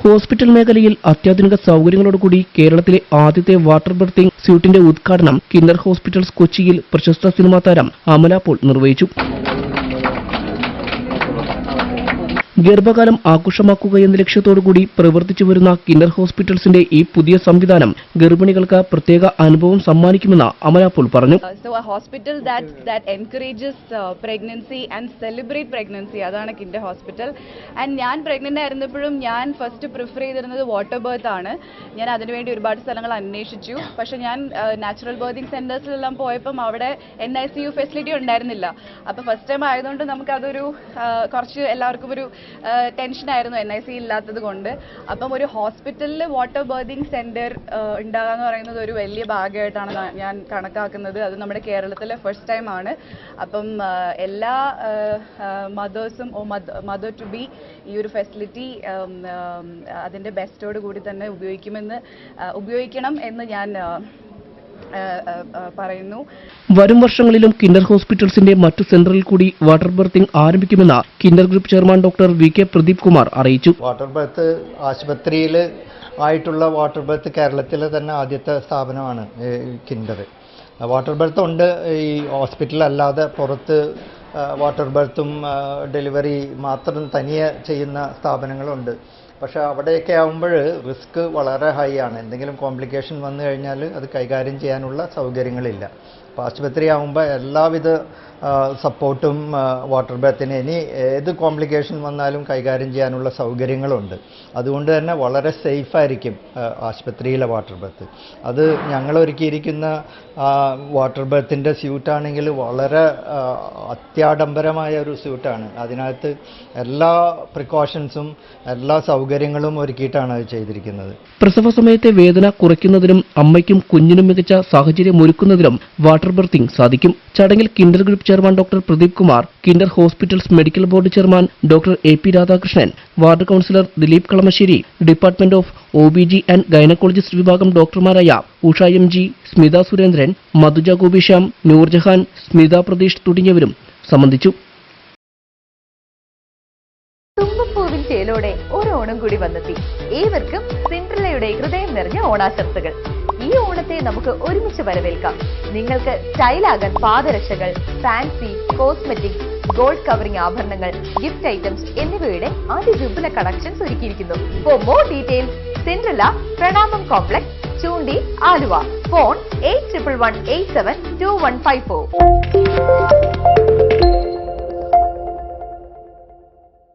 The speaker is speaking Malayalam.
Hospital മേഖലയിൽ അത്യാധുനിക സൗകര്യങ്ങളോടുകൂടി കേരളത്തിലെ ആദ്യത്തെ വാട്ടർ ബർത്തിംഗ് സ്യൂട്ടിന്റെ ഉദ്ഘാടനം കിന്നർ ഹോസ്പിറ്റൽസ് കൊച്ചിയിൽ പ്രശസ്ത സിനിമാ താരം അമല പോൾ നിർവഹിച്ചു. ഗർഭകാലം ആഘോഷമാക്കുക എന്ന ലക്ഷ്യത്തോടുകൂടി പ്രവർത്തിച്ചു വരുന്ന കിന്നർ ഹോസ്പിറ്റൽസിന്റെ ഈ പുതിയ സംവിധാനം ഗർഭിണികൾക്ക് പ്രത്യേക അനുഭവം സമ്മാനിക്കുമെന്ന് അമലാപ്പോൾ പറഞ്ഞു. Hospital encourages uh, pregnancy and celebrate pregnancy അതാണ് കിൻഡർ ഹോസ്പിറ്റൽ. ആൻഡ് ഞാൻ പ്രഗ്നന്റ് ആയിരുന്നപ്പോഴും ഞാൻ ഫസ്റ്റ് പ്രിഫർ ചെയ്തിരുന്നത് വാട്ടർ ബർത്ത് ആണ്. ഞാൻ അതിനുവേണ്ടി ഒരുപാട് സ്ഥലങ്ങൾ അന്വേഷിച്ചു. പക്ഷെ ഞാൻ നാച്ചുറൽ ബർത്തിങ് സെന്റേഴ്സിലെല്ലാം പോയപ്പം അവിടെ N I C U facility ഉണ്ടായിരുന്നില്ല. അപ്പോൾ ഫസ്റ്റ് ടൈം ആയതുകൊണ്ട് നമുക്കതൊരു കുറച്ച് എല്ലാവർക്കും ഒരു ടെൻഷനായിരുന്നു എൻ ഐ സി ഇല്ലാത്തത് കൊണ്ട്. അപ്പം ഒരു ഹോസ്പിറ്റലിൽ വാട്ടർ ബേർദിങ് സെന്റർ ഉണ്ടാകുക എന്ന് പറയുന്നത് ഒരു വലിയ ഭാഗ്യമായിട്ടാണ് ഞാൻ കണക്കാക്കുന്നത്. അത് നമ്മുടെ കേരളത്തിലെ ഫസ്റ്റ് ടൈം ആണ്. അപ്പം എല്ലാ മദേഴ്സും മദർ ടു ബി ഈ ഒരു ഫെസിലിറ്റി അതിന്റെ ബെസ്റ്റോട് കൂടി തന്നെ ഉപയോഗിക്കുമെന്ന് ഉപയോഗിക്കണം എന്ന് ഞാൻ പറയുന്നു. വരും വർഷങ്ങളിലും കിൻഡർ ഹോസ്പിറ്റൽസിന്റെ മറ്റു സെന്ററിൽ കൂടി വാട്ടർ ബർത്തിംഗ് ആരംഭിക്കുമെന്ന് kinder group chairman doctor V K Pradeep Kumar അറിയിച്ചു. വാട്ടർ ബർത്ത് ആശുപത്രിയിൽ ആയിട്ടുള്ള വാട്ടർ ബർത്ത് കേരളത്തിലെ തന്നെ ആദ്യത്തെ സ്ഥാപനമാണ് കിൻഡർ വാട്ടർ ബർത്ത് ഉണ്ട് ഈ ഹോസ്പിറ്റൽ അല്ലാതെ പുറത്ത് വാട്ടർ ബർത്തും ഡെലിവറി മാത്രം തനിയെ ചെയ്യുന്ന സ്ഥാപനങ്ങളുണ്ട്. പക്ഷേ അവിടെയൊക്കെ ആകുമ്പോൾ റിസ്ക് വളരെ ഹൈ ആണ്. എന്തെങ്കിലും കോംപ്ലിക്കേഷൻ വന്നു കഴിഞ്ഞാൽ അത് കൈകാര്യം ചെയ്യാനുള്ള സൗകര്യങ്ങളില്ല. അപ്പോൾ ആശുപത്രി ആകുമ്പോൾ എല്ലാവിധ സപ്പോർട്ടും വാട്ടർ ബാത്തിന്. ഇനി ഏത് കോംപ്ലിക്കേഷൻ വന്നാലും കൈകാര്യം ചെയ്യാനുള്ള സൗകര്യങ്ങളുണ്ട്. അതുകൊണ്ട് തന്നെ വളരെ സേഫ് ആയിരിക്കും ആശുപത്രിയിലെ വാട്ടർ ബാത്ത് അത് ഞങ്ങൾ ഒരുക്കിയിരിക്കുന്ന വാട്ടർ ബാത്തിന്റെ സ്യൂട്ടാണെങ്കിൽ വളരെ അത്യാഡംബരമായ ഒരു സ്യൂട്ടാണ്. അതിനകത്ത് എല്ലാ പ്രിക്കോഷൻസും എല്ലാ സൗകര്യങ്ങളും ഒരുക്കിയിട്ടാണ് അത് ചെയ്തിരിക്കുന്നത്. പ്രസവ സമയത്തെ വേദന കുറയ്ക്കുന്നതിനും അമ്മയ്ക്കും കുഞ്ഞിനും മികച്ച സാഹചര്യം ഒരുക്കുന്നതിനും വാട്ടർ ബർത്തിംഗ് സാധിക്കും. ചടങ്ങിൽ kinder group chairman doctor Pradeep Kumar kinder hospitals medical board chairman doctor A P Radhakrishnan ward councillor Dileep Kalamassery department of O B G and gynaecologist വിഭാഗം ഡോക്ടർമാരായ ഉഷ എം ജി സ്മിത സുരേന്ദ്രൻ മധുജ ഗോപിശ്യാം നൂർജഹാൻ സ്മിത പ്രതീഷ് തുടങ്ങിയവരും സംബന്ധിച്ചു. ഒരു ഓണം കൂടി വന്നെത്തി. ഏവർക്കും സിൻഡ്രലയുടെ ഹൃദയം നിറഞ്ഞ ഓണാശംസകൾ. ഈ ഓണത്തെ നമുക്ക് ഒരുമിച്ച് വരവേൽക്കാം. നിങ്ങൾക്ക് സ്റ്റൈലാകാൻ പാദരക്ഷകൾ ഫാൻസി കോസ്മെറ്റിക്സ് ഗോൾഡ് കവറിംഗ് ആഭരണങ്ങൾ ഗിഫ്റ്റ് ഐറ്റംസ് എന്നിവയുടെ അതിവിപുല കളക്ഷൻസ് ഒരുക്കിയിരിക്കുന്നു. For more details central Pranamam complex Choondi Aluva phone eight triple one eight seven two one five four